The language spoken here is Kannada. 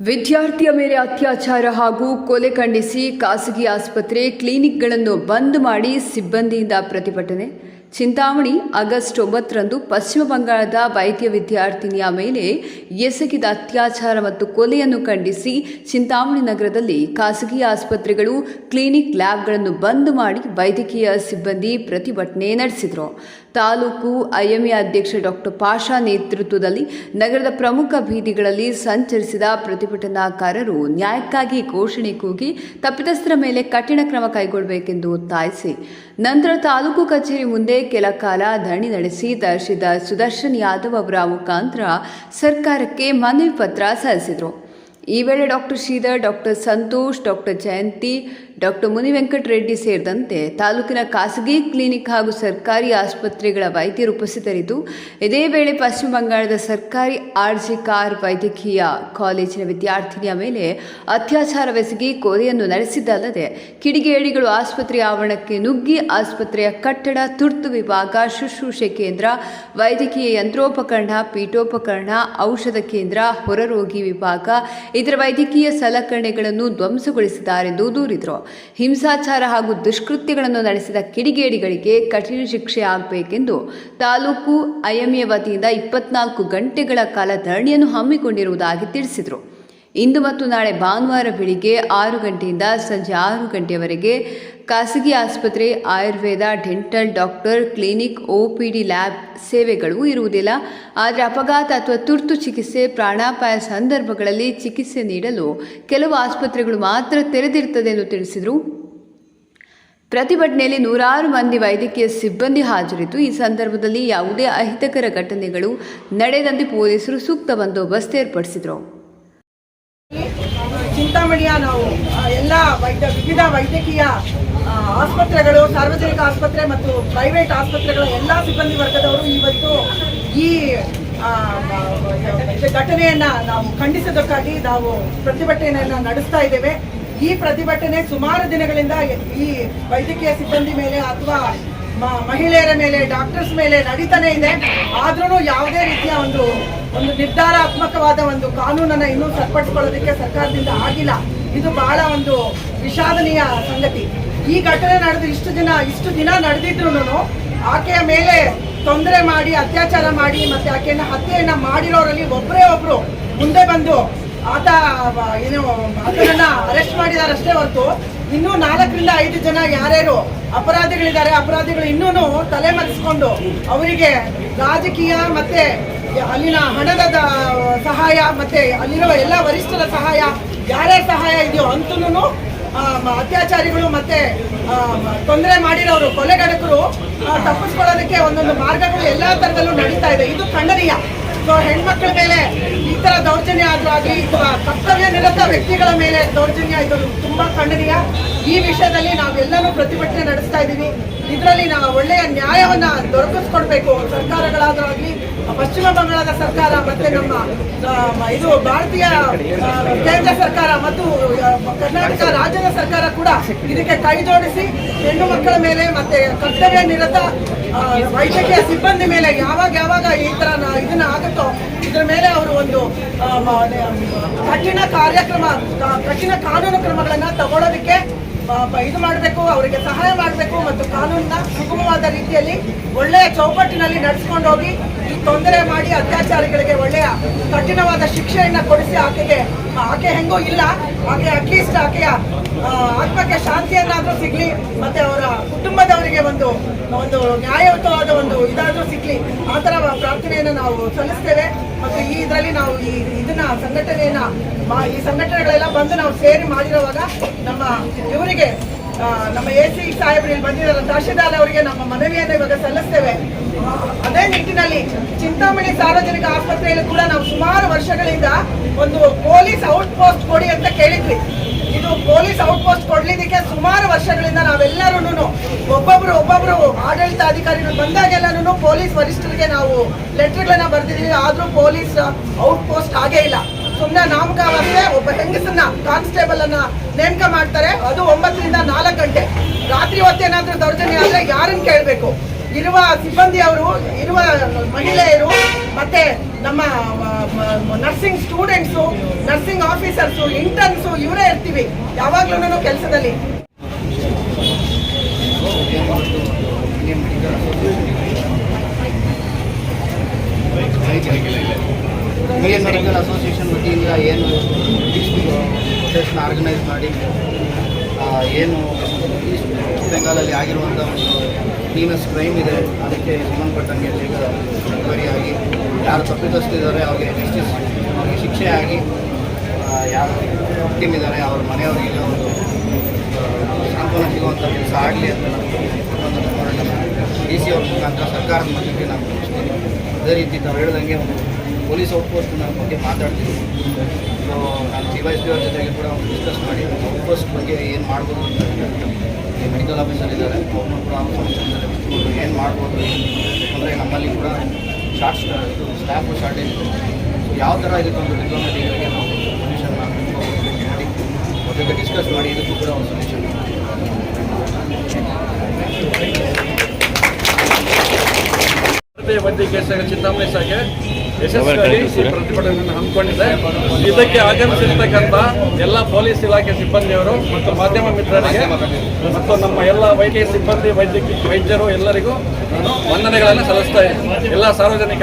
ವಿದ್ಯಾರ್ಥಿಯ ಮೇಲೆ ಅತ್ಯಾಚಾರ ಹಾಗೂ ಕೊಲೆ ಖಂಡಿಸಿ ಖಾಸಗಿ ಆಸ್ಪತ್ರೆ ಕ್ಲಿನಿಕ್ಗಳನ್ನು ಬಂದ್ ಮಾಡಿ ಸಿಬ್ಬಂದಿಯಿಂದ ಪ್ರತಿಭಟನೆ. ಚಿಂತಾಮಣಿ ಆಗಸ್ಟ್ ಒಂಬತ್ತರಂದು ಪಶ್ಚಿಮ ಬಂಗಾಳದ ವೈದ್ಯ ವಿದ್ಯಾರ್ಥಿನಿಯ ಮೇಲೆ ಎಸಗಿದ ಅತ್ಯಾಚಾರ ಮತ್ತು ಕೊಲೆಯನ್ನು ಖಂಡಿಸಿ ಚಿಂತಾಮಣಿ ನಗರದಲ್ಲಿ ಖಾಸಗಿ ಆಸ್ಪತ್ರೆಗಳು, ಕ್ಲಿನಿಕ್ ಲ್ಯಾಬ್ಗಳನ್ನು ಬಂದ್ ಮಾಡಿ ವೈದ್ಯಕೀಯ ಸಿಬ್ಬಂದಿ ಪ್ರತಿಭಟನೆ ನಡೆಸಿದರು. ತಾಲೂಕು ಐಎಂಎ ಅಧ್ಯಕ್ಷ ಡಾಕ್ಟರ್ ಪಾಷಾ ನೇತೃತ್ವದಲ್ಲಿ ನಗರದ ಪ್ರಮುಖ ಬೀದಿಗಳಲ್ಲಿ ಸಂಚರಿಸಿದ ಪ್ರತಿಭಟನಾಕಾರರು ನ್ಯಾಯಕ್ಕಾಗಿ ಘೋಷಣೆ ಕೂಗಿ ತಪ್ಪಿತಸ್ಥರ ಮೇಲೆ ಕಠಿಣ ಕ್ರಮ ಕೈಗೊಳ್ಳಬೇಕೆಂದು ಒತ್ತಾಯಿಸಿ ನಂತರ ತಾಲೂಕು ಕಚೇರಿ ಮುಂದೆ ಕೆಲ ಕಾಲ ಧರಣಿ ನಡೆಸಿ ತಹಶೀಲ್ದಾರ್ ಸುದರ್ಶನ್ ಯಾದವ್ ಅವರ ಮುಖಾಂತರ ಸರ್ಕಾರಕ್ಕೆ ಮನವಿ ಪತ್ರ ಸಲ್ಲಿಸಿದರು. ಈ ವೇಳೆ doctor Sridhar, doctor Santosh, doctor Jayanthi doctor Munivenkatareddy ಸೇರಿದಂತೆ ತಾಲೂಕಿನ ಖಾಸಗಿ ಕ್ಲಿನಿಕ್ ಹಾಗೂ ಸರ್ಕಾರಿ ಆಸ್ಪತ್ರೆಗಳ ವೈದ್ಯರು ಉಪಸ್ಥಿತರಿದ್ದು, ಇದೇ ವೇಳೆ ಪಶ್ಚಿಮ ಬಂಗಾಳದ ಸರ್ಕಾರಿ ಆರ್ಜಿ ಕಾರ್ ವೈದ್ಯಕೀಯ ಕಾಲೇಜಿನ ವಿದ್ಯಾರ್ಥಿನಿಯ ಮೇಲೆ ಅತ್ಯಾಚಾರವೆಸಗಿ ಕೊಲೆಯನ್ನು ನಡೆಸಿದ್ದಲ್ಲದೆ, ಕಿಡಿಗೇಡಿಗಳು ಆಸ್ಪತ್ರೆ ಆವರಣಕ್ಕೆ ನುಗ್ಗಿ ಆಸ್ಪತ್ರೆಯ ಕಟ್ಟಡ, ತುರ್ತು ವಿಭಾಗ, ಶುಶ್ರೂಷೆ ಕೇಂದ್ರ, ವೈದ್ಯಕೀಯ ಯಂತ್ರೋಪಕರಣ, ಪೀಠೋಪಕರಣ, ಔಷಧ ಕೇಂದ್ರ, ಹೊರರೋಗಿ ವಿಭಾಗ ಇದರ ವೈದ್ಯಕೀಯ ಸಲಕರಣೆಗಳನ್ನು ಧ್ವಂಸಗೊಳಿಸಿದ್ದಾರೆಂದು ದೂರಿದರು. ಹಿಂಸಾಚಾರ ಹಾಗೂ ದುಷ್ಕೃತ್ಯಗಳನ್ನು ನಡೆಸಿದ ಕಿಡಿಗೇಡಿಗಳಿಗೆ ಕಠಿಣ ಶಿಕ್ಷೆ ಆಗಬೇಕೆಂದು ತಾಲೂಕು ಐಎಂಎ ವತಿಯಿಂದ ಇಪ್ಪತ್ನಾಲ್ಕು ಗಂಟೆಗಳ ಕಾಲ ಧರಣಿಯನ್ನು ಹಮ್ಮಿಕೊಂಡಿರುವುದಾಗಿ ತಿಳಿಸಿದರು. ಇಂದು ಮತ್ತು ನಾಳೆ ಭಾನುವಾರ ಬೆಳಿಗ್ಗೆ ಆರು ಗಂಟೆಯಿಂದ ಸಂಜೆ ಆರು ಗಂಟೆಯವರೆಗೆ ಖಾಸಗಿ ಆಸ್ಪತ್ರೆ, ayurveda, dental, doctor, clinic OPD lab ಸೇವೆಗಳು ಇರುವುದಿಲ್ಲ. ಆದರೆ ಅಪಘಾತ ಅಥವಾ ತುರ್ತು ಚಿಕಿತ್ಸೆ, ಪ್ರಾಣಾಪಾಯ ಸಂದರ್ಭಗಳಲ್ಲಿ ಚಿಕಿತ್ಸೆ ನೀಡಲು ಕೆಲವು ಆಸ್ಪತ್ರೆಗಳು ಮಾತ್ರ ತೆರೆದಿರುತ್ತದೆ ಎಂದು ತಿಳಿಸಿದರು. ಪ್ರತಿಭಟನೆಯಲ್ಲಿ ನೂರಾರು ಮಂದಿ ವೈದ್ಯಕೀಯ ಸಿಬ್ಬಂದಿ ಹಾಜರಿದ್ದು, ಈ ಸಂದರ್ಭದಲ್ಲಿ ಯಾವುದೇ ಅಹಿತಕರ ಘಟನೆಗಳು ನಡೆದಂತೆ ಪೊಲೀಸರು ಸೂಕ್ತ ಬಂದೋಬಸ್ತ್ ಏರ್ಪಡಿಸಿದರು. ಚಿಂತಾಮಣಿಯ ನಾವು ಎಲ್ಲ ವೈದ್ಯ, ವಿವಿಧ ವೈದ್ಯಕೀಯ ಆಸ್ಪತ್ರೆಗಳು, ಸಾರ್ವಜನಿಕ ಆಸ್ಪತ್ರೆ ಮತ್ತು ಪ್ರೈವೇಟ್ ಆಸ್ಪತ್ರೆಗಳ ಎಲ್ಲ ಸಿಬ್ಬಂದಿ ವರ್ಗದವರು ಇವತ್ತು ಈ ಘಟನೆಯನ್ನು ನಾವು ಖಂಡಿಸೋದಕ್ಕಾಗಿ ನಾವು ಪ್ರತಿಭಟನೆಯನ್ನ ನಡೆಸ್ತಾ ಇದ್ದೇವೆ. ಈ ಪ್ರತಿಭಟನೆ ಸುಮಾರು ದಿನಗಳಿಂದ ಈ ವೈದ್ಯಕೀಯ ಸಿಬ್ಬಂದಿ ಮೇಲೆ ಅಥವಾ ಮಹಿಳೆಯರ ಮೇಲೆ ಡಾಕ್ಟರ್ಸ್ ಮೇಲೆ ನಡೀತಾನೆ ಇದೆ. ಆದ್ರೂ ಯಾವುದೇ ರೀತಿಯ ಒಂದು ಒಂದು ನಿರ್ಧಾರಾತ್ಮಕವಾದ ಒಂದು ಕಾನೂನನ್ನ ಇನ್ನೂ ಸರಿಪಡಿಸ್ಕೊಳ್ಳೋದಕ್ಕೆ ಸರ್ಕಾರದಿಂದ ಆಗಿಲ್ಲ. ಇದು ಬಹಳ ಒಂದು ವಿಷಾದನೀಯ ಸಂಗತಿ. ಈ ಘಟನೆ ನಡೆದು ಇಷ್ಟು ದಿನ ಇಷ್ಟು ದಿನ ನಡೆದಿದ್ರು ಆಕೆಯ ಮೇಲೆ ತೊಂದರೆ ಮಾಡಿ, ಅತ್ಯಾಚಾರ ಮಾಡಿ, ಮತ್ತೆ ಆಕೆಯನ್ನ ಹತ್ಯೆಯನ್ನ ಮಾಡಿರೋರಲ್ಲಿ ಒಬ್ಬರೇ ಒಬ್ರು ಮುಂದೆ ಬಂದು ಆತ ಏನು ಆತನನ್ನ ಅರೆಸ್ಟ್ ಮಾಡಿದಾರಷ್ಟೇ ಹೊರತು ಇನ್ನೂ ನಾಲ್ಕರಿಂದ ಐದು ಜನ ಯಾರ್ಯಾರು ಅಪರಾಧಿಗಳಿದ್ದಾರೆ, ಅಪರಾಧಿಗಳು ಇನ್ನೂ ತಲೆ ಮರೆಸ್ಕೊಂಡು ಅವರಿಗೆ ರಾಜಕೀಯ ಮತ್ತೆ ಅಲ್ಲಿನ ಹಣದ ಸಹಾಯ ಮತ್ತೆ ಅಲ್ಲಿರುವ ಎಲ್ಲ ವರಿಷ್ಠರ ಸಹಾಯ, ಯಾರ್ಯಾರ ಸಹಾಯ ಇದೆಯೋ ಅಂತೂ ಅತ್ಯಾಚಾರಿಗಳು ಮತ್ತೆ ತೊಂದರೆ ಮಾಡಿರೋರು, ಕೊಲೆಗಡಕರು ತಪ್ಪಿಸ್ಕೊಳ್ಳೋದಕ್ಕೆ ಒಂದೊಂದು ಮಾರ್ಗಗಳು ಎಲ್ಲ ತರದಲ್ಲೂ ನಡೀತಾ ಇದೆ. ಇದು ಖಂಡನೀಯ. ಸೊ ಹೆಣ್ಮಕ್ಳ ಮೇಲೆ ಈ ತರ ದೌರ್ಜನ್ಯ ಆದ್ರೂ ಆಗಲಿ ಕರ್ತವ್ಯ ನಿರತ ವ್ಯಕ್ತಿಗಳ ಮೇಲೆ ದೌರ್ಜನ್ಯ ಇದು ತುಂಬಾ ಖಂಡನೀಯ. ಈ ವಿಷಯದಲ್ಲಿ ನಾವೆಲ್ಲರೂ ಪ್ರತಿಭಟನೆ ನಡೆಸ್ತಾ ಇದ್ದೀವಿ. ಇದರಲ್ಲಿ ನಾವು ಒಳ್ಳೆಯ ನ್ಯಾಯವನ್ನ ದೊರಕಿಸ್ಕೊಡ್ಬೇಕು. ಸರ್ಕಾರಗಳಾದ್ರಾಗ್ಲಿ ಪಶ್ಚಿಮ ಬಂಗಾಳದ ಸರ್ಕಾರ ಮತ್ತೆ ನಮ್ಮ ಇದು ಭಾರತೀಯ ಕೇಂದ್ರ ಸರ್ಕಾರ ಮತ್ತು ಕರ್ನಾಟಕ ರಾಜ್ಯದ ಸರ್ಕಾರ ಕೂಡ ಇದಕ್ಕೆ ಕೈ ಜೋಡಿಸಿ, ಹೆಣ್ಣು ಮಕ್ಕಳ ಮೇಲೆ ಮತ್ತೆ ಕರ್ತವ್ಯ ನಿರತ ವೈದ್ಯಕೀಯ ಸಿಬ್ಬಂದಿ ಮೇಲೆ ಯಾವಾಗ ಯಾವಾಗ ಈ ತರ ಇದನ್ನ ಆಗುತ್ತೋ ಇದ್ರ ಮೇಲೆ ಅವರು ಒಂದು ಕಠಿಣ ಕಾರ್ಯಕ್ರಮ ಕಠಿಣ ಕಾನೂನು ಕ್ರಮಗಳನ್ನ ತಗೊಳ್ಳೋದಕ್ಕೆ ಇದು ಮಾಡಬೇಕು, ಅವರಿಗೆ ಸಹಾಯ ಮಾಡಬೇಕು ಮತ್ತು ಕಾನೂನನ್ನ ಸುಗಮವಾದ ರೀತಿಯಲ್ಲಿ ಒಳ್ಳೆಯ ಚೌಕಟ್ಟಿನಲ್ಲಿ ನಡೆಸ್ಕೊಂಡು ಹೋಗಿ ಈ ತೊಂದರೆ ಮಾಡಿ ಅತ್ಯಾಚಾರಿಗಳಿಗೆ ಒಳ್ಳೆಯ ಕಠಿಣವಾದ ಶಿಕ್ಷೆಯನ್ನು ಕೊಡಿಸಿ ಆಕೆಗೆ. ಆಕೆ ಹೆಂಗೂ ಇಲ್ಲ, ಆಕೆ ಅಟ್ಲೀಸ್ಟ್ ಆಕೆಯ ಆತ್ಮಕ್ಕೆ ಶಾಂತಿಯನ್ನಾದರೂ ಸಿಗಲಿ, ಮತ್ತೆ ಅವರ ಕುಟುಂಬದವರಿಗೆ ಒಂದು ಒಂದು ನ್ಯಾಯಯುತವಾದ ಒಂದು ಇದಾದರೂ ಸಿಗಲಿ, ಆ ಥರ ಪ್ರಾರ್ಥನೆಯನ್ನು ನಾವು ಸಲ್ಲಿಸ್ತೇವೆ. ಮತ್ತು ಈ ಇದರಲ್ಲಿ ನಾವು ಈ ಇದನ್ನ ಸಂಘಟನೆಯನ್ನ ಈ ಸಂಘಟನೆಗಳೆಲ್ಲ ಬಂದು ನಾವು ಸೇರಿ ಮಾಡಿರುವಾಗ ನಮ್ಮ ಇವರಿಗೆ ಆ, ನಮ್ಮ ಎ ಸಿ ಸಾಹೇಬರು ಇಲ್ಲಿ ಬಂದಿದ್ದಾರೆ ತಹಶೀಲ್ದಾರ್ ಅವರಿಗೆ ನಮ್ಮ ಮನವಿಯನ್ನು ಇವಾಗ ಸಲ್ಲಿಸ್ತೇವೆ. ಅದೇ ನಿಟ್ಟಿನಲ್ಲಿ ಚಿಂತಾಮಣಿ ಸಾರ್ವಜನಿಕ ಆಸ್ಪತ್ರೆಯಲ್ಲಿ ಕೂಡ ನಾವು ಸುಮಾರು ವರ್ಷಗಳಿಂದ ಒಂದು ಪೊಲೀಸ್ ಔಟ್ ಪೋಸ್ಟ್ ಕೊಡಿ ಅಂತ ಕೇಳಿದ್ವಿ. ಇದು ಪೊಲೀಸ್ ಔಟ್ ಪೋಸ್ಟ್ ಕೊಡ್ಲಿದ್ದಕ್ಕೆ ಸುಮಾರು ವರ್ಷಗಳಿಂದ ನಾವೆಲ್ಲರೂ ಒಬ್ಬೊಬ್ರು ಒಬ್ಬೊಬ್ರು ಆಡಳಿತ ಅಧಿಕಾರಿಗಳು ಬಂದಾಗೆಲ್ಲರೂ ಪೊಲೀಸ್ ವರಿಷ್ಠರಿಗೆ ನಾವು ಲೆಟರ್ಗಳನ್ನ ಬರ್ತಿದ್ದೀವಿ ಆದರೂ ಪೊಲೀಸ್ ಔಟ್ ಪೋಸ್ಟ್ ಆಗೇ ಇಲ್ಲ. ಸುಮ್ಮನೆ ನಾಮಕಾವಸ್ಥೆ ಒಬ್ಬ ಹೆಂಗಸನ್ನ ಕಾನ್ಸ್ಟೇಬಲ್ ಅನ್ನ ನೇಮಕ ಮಾಡ್ತಾರೆ. ಅದು ಒಂಬತ್ತರಿಂದ ನಾಲ್ಕು ಗಂಟೆ. ರಾತ್ರಿ ಹೊತ್ತೇನಾದ್ರೂ ದೌರ್ಜನ್ಯ ಆದ್ರೆ ಯಾರನ್ನ ಕೇಳಬೇಕು? ಇರುವ ಸಿಬ್ಬಂದಿ ಅವರು, ಇರುವ ಮಹಿಳೆಯರು, ಮತ್ತೆ ನಮ್ಮ nursing students nursing officers interns ಇವರೇ ಇರ್ತೀವಿ. ಯಾವಾಗ್ಲೂ ಕೆಲಸದಲ್ಲಿ. ಮೆಡಿಕಲ್ ಅಸೋಸಿಯೇಷನ್ ವತಿಯಿಂದ ಏನು ಪ್ರೊಟೆಸ್ಟ್ನ ಆರ್ಗನೈಸ್ ಮಾಡಿ ಏನು ಈಸ್ಟ್ ಬೆಂಗಾಲಲ್ಲಿ ಆಗಿರುವಂಥ ಒಂದು ಕ್ಲೀನಸ್ ಕ್ರೈಮ್ ಇದೆ, ಅದಕ್ಕೆ ಸಂಬಂಧಪಟ್ಟಂಗೆ ಬೇಗ ಆಗಿ ಯಾರು ತಪ್ಪಿತಸ್ತಿದ್ದಾರೆ ಅವ್ರಿಗೆ ಜಸ್ಟಿಸ್ ಅವ್ರಿಗೆ ಶಿಕ್ಷೆ ಆಗಿ ಯಾರು ವಿಕ್ಟಿಮ್ ಇದ್ದಾರೆ, ಅವ್ರ ಮನೆಯವರಿಗೆ ಒಂದು ಸಾಂತ್ವನ ಸಿಗುವಂಥ ಕೆಲಸ ಆಗಲಿ ಅಂತ ಒಂದು ಡಿ ಸಿ ಅವ್ರ ಮುಖಾಂತರ ಸರ್ಕಾರದ ಮಟ್ಟಕ್ಕೆ ತಿಳಿಸ್ತೀವಿ ಅದೇ ರೀತಿ ತಾವು ಹೇಳ್ದಂಗೆ ಒಂದು ಪೊಲೀಸ್ ಔಟ್ಪೋಸ್ಟ್ನ ಬಗ್ಗೆ ಮಾತಾಡ್ತೀವಿ ನಾನು ಸಿ ವೈ ಎಸ್ ಪಿ ಅವ್ರ ಜೊತೆಗೆ ಕೂಡ ಡಿಸ್ಕಸ್ ಮಾಡಿ ಔಟ್ಪೋಸ್ಟ್ ಬಗ್ಗೆ ಏನು ಮಾಡ್ಬೋದು ಅಂತ ಮೆಡಿಕಲ್ ಆಫೀಸರ್ ಇದ್ದಾರೆ. ಅವ್ರನ್ನೂ ಕೂಡ ಬಿಟ್ಕೊಂಡು ಏನು ಮಾಡ್ಬೋದು ಅಂದರೆ ನಮ್ಮಲ್ಲಿ ಕೂಡ ಶಾರ್ಟ್ ಸ್ಟಾಫ್ ಶಾರ್ಟೇಜ್ ಇದೆ. ಸೊ ಯಾವ ಥರ ಇದಕ್ಕೊಂದು ಡಿಪ್ಲೊಮೆಟಿಗಳಿಗೆ ನಾವು ಸೊಲ್ಯೂಷನ್ ಮಾಡಿ ಅವ್ರ ಜೊತೆ ಡಿಸ್ಕಸ್ ಮಾಡಿ, ಇದಕ್ಕೂ ಕೂಡ ಒಂದು ಸೊಲ್ಯೂಷನ್ ಭಾರತೀಯ ವೈದ್ಯಕೀಯ ಸಂಘ ಚಿಂತಾಮಣಿ ಶಾಖೆ ಯಶಸ್ವಿಯಾಗಿ ಈ ಪ್ರತಿಭಟನೆಯನ್ನು ಹಮ್ಮಿಕೊಂಡಿದೆ ಇದಕ್ಕೆ ಆಗಮಿಸಿರ್ತಕ್ಕಂಥ ಎಲ್ಲ ಪೊಲೀಸ್ ಇಲಾಖೆ ಸಿಬ್ಬಂದಿಯವರು ಮತ್ತು ಮಾಧ್ಯಮ ಮಿತ್ರರಿಗೆ ಮತ್ತು ನಮ್ಮ ಎಲ್ಲ ವೈದ್ಯಕೀಯ ಸಿಬ್ಬಂದಿ ವೈದ್ಯಕೀಯ ವೈದ್ಯರು ಎಲ್ಲರಿಗೂ ನಾನು ವಂದನೆಗಳನ್ನು ಸಲ್ಲಿಸ್ತಾ ಇದ್ದೀನಿ. ಎಲ್ಲ ಸಾರ್ವಜನಿಕ